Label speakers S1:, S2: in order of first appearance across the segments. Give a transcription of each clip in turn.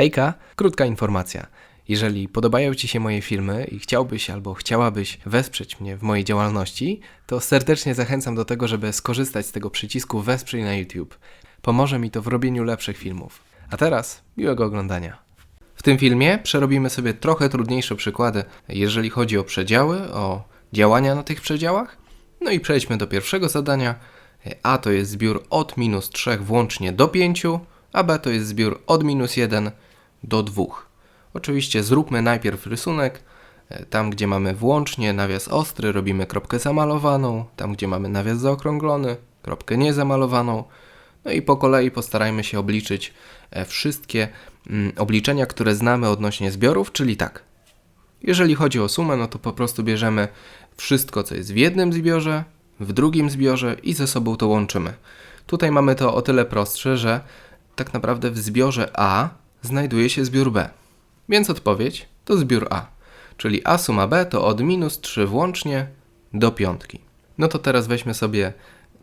S1: Hejka, krótka informacja. Jeżeli podobają Ci się moje filmy i chciałbyś albo chciałabyś wesprzeć mnie w mojej działalności, to serdecznie zachęcam do tego, żeby skorzystać z tego przycisku Wesprzyj na YouTube. Pomoże mi to w robieniu lepszych filmów. A teraz miłego oglądania. W tym filmie przerobimy sobie trochę trudniejsze przykłady, jeżeli chodzi o przedziały, o działania na tych przedziałach. No i przejdźmy do pierwszego zadania. A to jest zbiór od minus 3 włącznie do 5, a B to jest zbiór od minus 1 do 2. Oczywiście zróbmy najpierw rysunek. E, Tam, gdzie mamy włącznie nawias ostry, robimy kropkę zamalowaną. Tam, gdzie mamy nawias zaokrąglony, kropkę niezamalowaną. No i po kolei postarajmy się obliczyć e, wszystkie mm, obliczenia, które znamy odnośnie zbiorów, czyli tak. Jeżeli chodzi o sumę, no to po prostu bierzemy wszystko, co jest w jednym zbiorze, w drugim zbiorze i ze sobą to łączymy. Tutaj mamy to o tyle prostsze, że tak naprawdę w zbiorze A znajduje się zbiór B. Więc odpowiedź to zbiór A. Czyli A suma B to od minus 3 włącznie do piątki. No to teraz weźmy sobie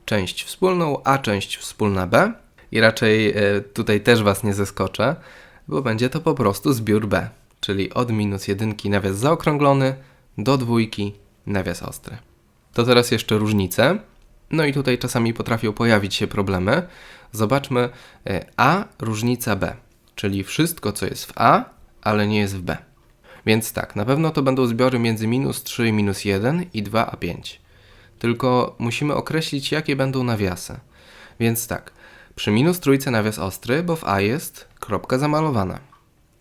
S1: część wspólną, A część wspólna B. I raczej e, tutaj też Was nie zaskoczę, bo będzie to po prostu zbiór B. Czyli od minus jedynki nawias zaokrąglony do dwójki nawias ostry. To teraz jeszcze różnice. No i tutaj czasami potrafią pojawić się problemy. Zobaczmy e, A różnica B, czyli wszystko co jest w A, ale nie jest w B. Więc tak, na pewno to będą zbiory między minus 3 i minus 1 i 2 a 5. Tylko musimy określić jakie będą nawiasy. Więc tak, przy minus trójce nawias ostry, bo w A jest kropka zamalowana.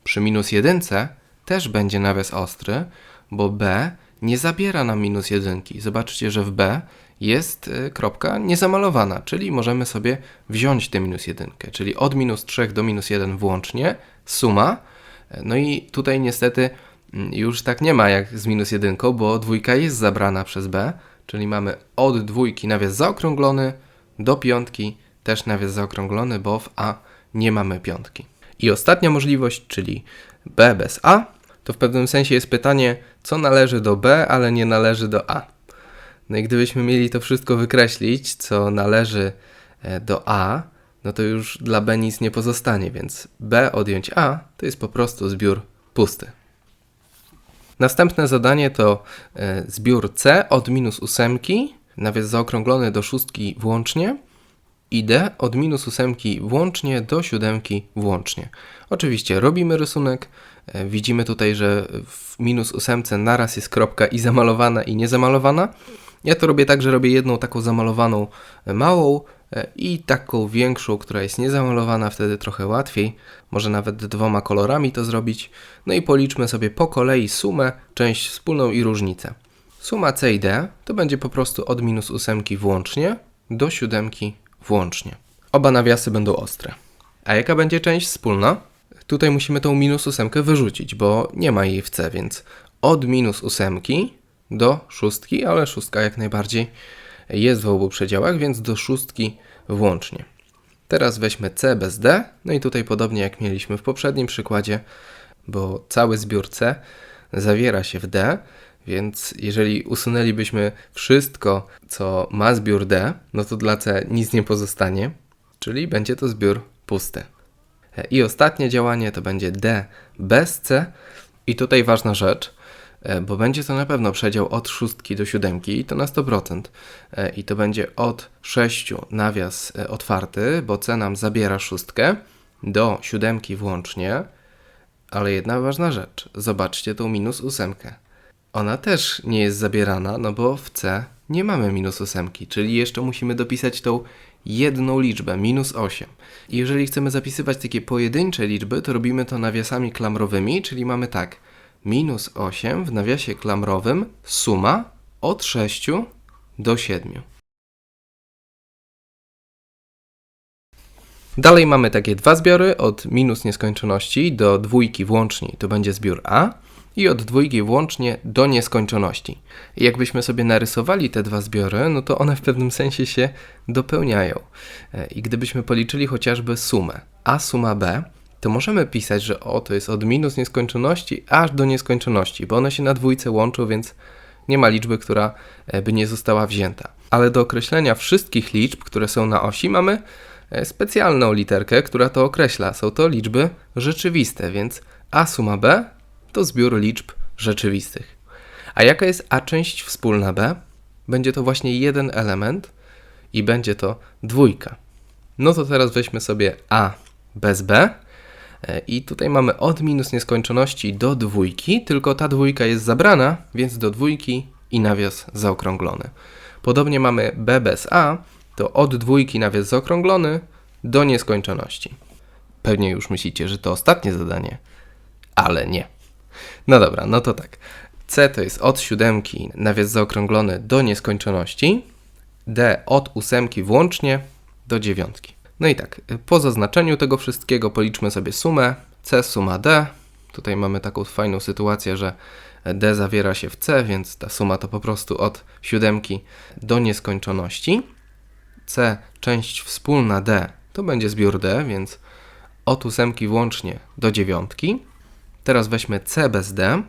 S1: Przy minus jedynce też będzie nawias ostry, bo B nie zabiera nam minus jedynki. Zobaczcie, że w B jest y, kropka niezamalowana, czyli możemy sobie wziąć tę minus jedynkę, czyli od minus 3 do minus 1 włącznie, suma. No i tutaj niestety mm, już tak nie ma jak z minus jedynką, bo dwójka jest zabrana przez B, czyli mamy od dwójki nawias zaokrąglony do piątki też nawias zaokrąglony, bo w A nie mamy piątki. I ostatnia możliwość, czyli B bez A, to w pewnym sensie jest pytanie, co należy do B, ale nie należy do A. No i gdybyśmy mieli to wszystko wykreślić, co należy e, do A, no to już dla B nic nie pozostanie, więc B odjąć A to jest po prostu zbiór pusty. Następne zadanie to e, zbiór C od minus ósemki, nawias zaokrąglony do szóstki włącznie, i D od minus ósemki włącznie do siódemki włącznie. Oczywiście robimy rysunek, e, widzimy tutaj, że w minus ósemce naraz jest kropka i zamalowana i niezamalowana. Ja to robię tak, że robię jedną taką zamalowaną e, małą e, i taką większą, która jest niezamalowana, wtedy trochę łatwiej. Może nawet dwoma kolorami to zrobić. No i policzmy sobie po kolei sumę, część wspólną i różnicę. Suma C i D to będzie po prostu od minus ósemki włącznie do siódemki włącznie. Oba nawiasy będą ostre. A jaka będzie część wspólna? Tutaj musimy tą minus ósemkę wyrzucić, bo nie ma jej w C, więc od minus ósemki do szóstki, ale szóstka jak najbardziej jest w obu przedziałach, więc do szóstki włącznie. Teraz weźmy C bez D, no i tutaj podobnie jak mieliśmy w poprzednim przykładzie, bo cały zbiór C zawiera się w D, więc jeżeli usunęlibyśmy wszystko, co ma zbiór D, no to dla C nic nie pozostanie, czyli będzie to zbiór pusty. I ostatnie działanie to będzie D bez C. I tutaj ważna rzecz, bo będzie to na pewno przedział od szóstki do siódemki i to na 100%. E, I to będzie od 6 nawias e, otwarty, bo C nam zabiera szóstkę do siódemki włącznie. Ale jedna ważna rzecz, zobaczcie tą minus ósemkę. Ona też nie jest zabierana, no bo w C nie mamy minus ósemki, czyli jeszcze musimy dopisać tą jedną liczbę, minus 8. I jeżeli chcemy zapisywać takie pojedyncze liczby, to robimy to nawiasami klamrowymi, czyli mamy tak, minus 8 w nawiasie klamrowym suma od 6 do 7. Dalej mamy takie dwa zbiory od minus nieskończoności do dwójki włącznie, to będzie zbiór A i od dwójki włącznie do nieskończoności. I jakbyśmy sobie narysowali te dwa zbiory, no to one w pewnym sensie się dopełniają. E, I gdybyśmy policzyli chociażby sumę A suma B, to możemy pisać, że o to jest od minus nieskończoności aż do nieskończoności, bo one się na dwójce łączą, więc nie ma liczby, która e, by nie została wzięta. Ale do określenia wszystkich liczb, które są na osi, mamy e, specjalną literkę, która to określa. Są to liczby rzeczywiste, więc a suma b to zbiór liczb rzeczywistych. A jaka jest a część wspólna b? Będzie to właśnie jeden element i będzie to dwójka. No to teraz weźmy sobie a bez b i tutaj mamy od minus nieskończoności do dwójki, tylko ta dwójka jest zabrana, więc do dwójki i nawias zaokrąglony. Podobnie mamy b bez a, to od dwójki nawias zaokrąglony do nieskończoności. Pewnie już myślicie, że to ostatnie zadanie, ale nie. No dobra, no to tak. C to jest od siódemki nawias zaokrąglony do nieskończoności, D od ósemki włącznie do dziewiątki. No i tak, po zaznaczeniu tego wszystkiego policzmy sobie sumę. C suma D. Tutaj mamy taką fajną sytuację, że D zawiera się w C, więc ta suma to po prostu od siódemki do nieskończoności. C część wspólna D to będzie zbiór D, więc od ósemki włącznie do dziewiątki. Teraz weźmy C bez D.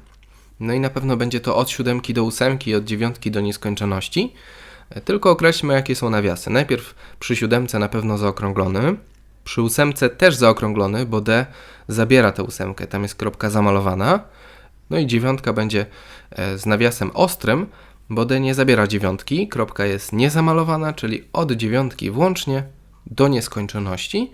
S1: No i na pewno będzie to od siódemki do ósemki i od dziewiątki do nieskończoności. Tylko określmy, jakie są nawiasy. Najpierw przy siódemce na pewno zaokrąglony. Przy ósemce też zaokrąglony, bo D zabiera tę ósemkę, tam jest kropka zamalowana. No i dziewiątka będzie e, z nawiasem ostrym, bo D nie zabiera dziewiątki, kropka jest niezamalowana, czyli od dziewiątki włącznie do nieskończoności.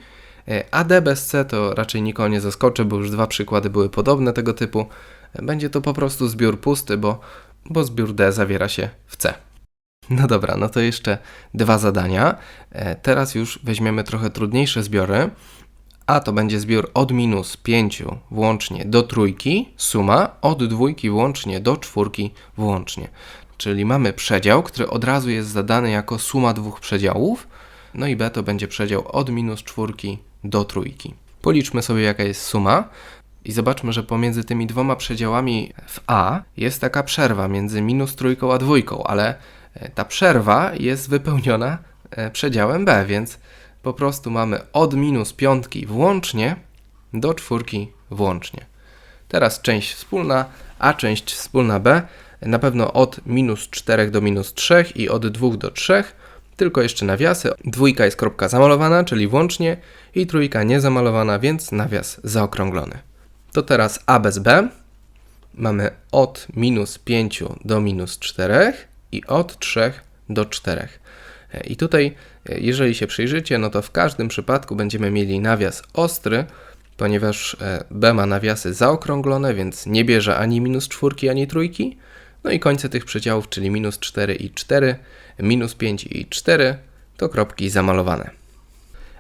S1: E, A D bez C to raczej nikogo nie zaskoczy, bo już dwa przykłady były podobne tego typu. E, Będzie to po prostu zbiór pusty, bo, bo zbiór D zawiera się w C. No dobra, no to jeszcze dwa zadania. E, Teraz już weźmiemy trochę trudniejsze zbiory. A to będzie zbiór od minus 5 włącznie do trójki, suma od dwójki włącznie do czwórki włącznie. Czyli mamy przedział, który od razu jest zadany jako suma dwóch przedziałów. No i B to będzie przedział od minus czwórki do trójki. Policzmy sobie jaka jest suma i zobaczmy, że pomiędzy tymi dwoma przedziałami w A jest taka przerwa między minus trójką a dwójką, ale ta przerwa jest wypełniona e, przedziałem B, więc po prostu mamy od minus piątki włącznie do czwórki włącznie. Teraz część wspólna, a część wspólna B na pewno od minus 4 do minus 3 i od 2 do 3, tylko jeszcze nawiasy. Dwójka jest kropka zamalowana, czyli włącznie i trójka niezamalowana, więc nawias zaokrąglony. To teraz A bez B. Mamy od minus 5 do minus 4 i od 3 do 4. E, I tutaj, jeżeli się przyjrzycie, no to w każdym przypadku będziemy mieli nawias ostry, ponieważ e, B ma nawiasy zaokrąglone, więc nie bierze ani minus czwórki, ani trójki. No i końce tych przedziałów, czyli minus 4 i 4, minus 5 i 4, to kropki zamalowane.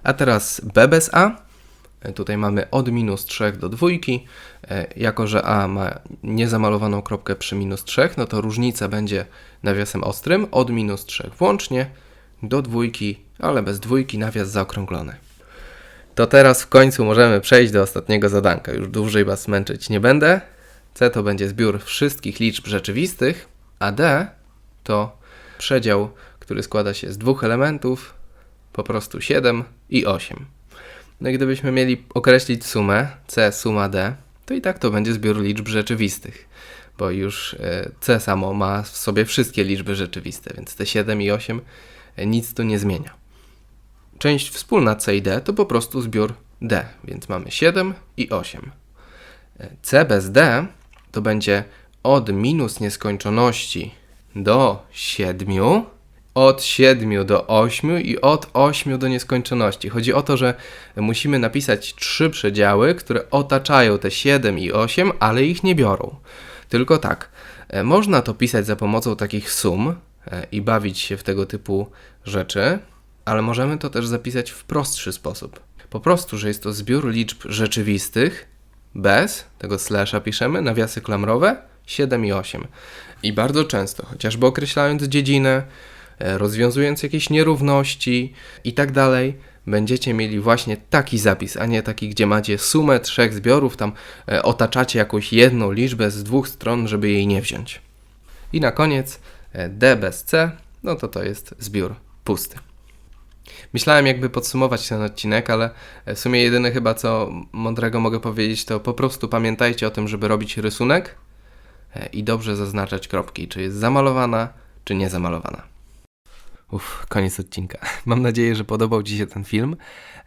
S1: A teraz B bez A. Tutaj mamy od minus 3 do dwójki. E, Jako, że A ma niezamalowaną kropkę przy minus 3, no to różnica będzie nawiasem ostrym od minus 3 włącznie do dwójki, ale bez dwójki nawias zaokrąglony. To teraz w końcu możemy przejść do ostatniego zadanka. Już dłużej Was męczyć nie będę. C to będzie zbiór wszystkich liczb rzeczywistych, a D to przedział, który składa się z dwóch elementów, po prostu 7 i 8. No i gdybyśmy mieli określić sumę, C suma D, to i tak to będzie zbiór liczb rzeczywistych, bo już e, C samo ma w sobie wszystkie liczby rzeczywiste, więc te 7 i 8 e, nic tu nie zmienia. Część wspólna C i D to po prostu zbiór D, więc mamy 7 i 8. E, C bez D to będzie od minus nieskończoności do 7, od 7 do 8 i od 8 do nieskończoności. Chodzi o to, że musimy napisać trzy przedziały, które otaczają te 7 i 8, ale ich nie biorą. Tylko tak, e, można to pisać za pomocą takich sum e, i bawić się w tego typu rzeczy, ale możemy to też zapisać w prostszy sposób. Po prostu, że jest to zbiór liczb rzeczywistych, bez tego slasha piszemy, nawiasy klamrowe 7 i 8. I bardzo często, chociażby określając dziedzinę, rozwiązując jakieś nierówności i tak dalej, będziecie mieli właśnie taki zapis, a nie taki, gdzie macie sumę trzech zbiorów, tam e, otaczacie jakąś jedną liczbę z dwóch stron, żeby jej nie wziąć. I na koniec e, D bez C, no to to jest zbiór pusty. Myślałem, jakby podsumować ten odcinek, ale w sumie jedyne chyba co mądrego mogę powiedzieć, to po prostu pamiętajcie o tym, żeby robić rysunek e, i dobrze zaznaczać kropki, czy jest zamalowana, czy nie zamalowana. Uff, koniec odcinka. Mam nadzieję, że podobał Ci się ten film.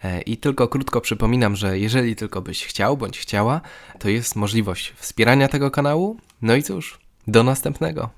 S1: E, I tylko krótko przypominam, że jeżeli tylko byś chciał bądź chciała, to jest możliwość wspierania tego kanału. No i cóż, do następnego.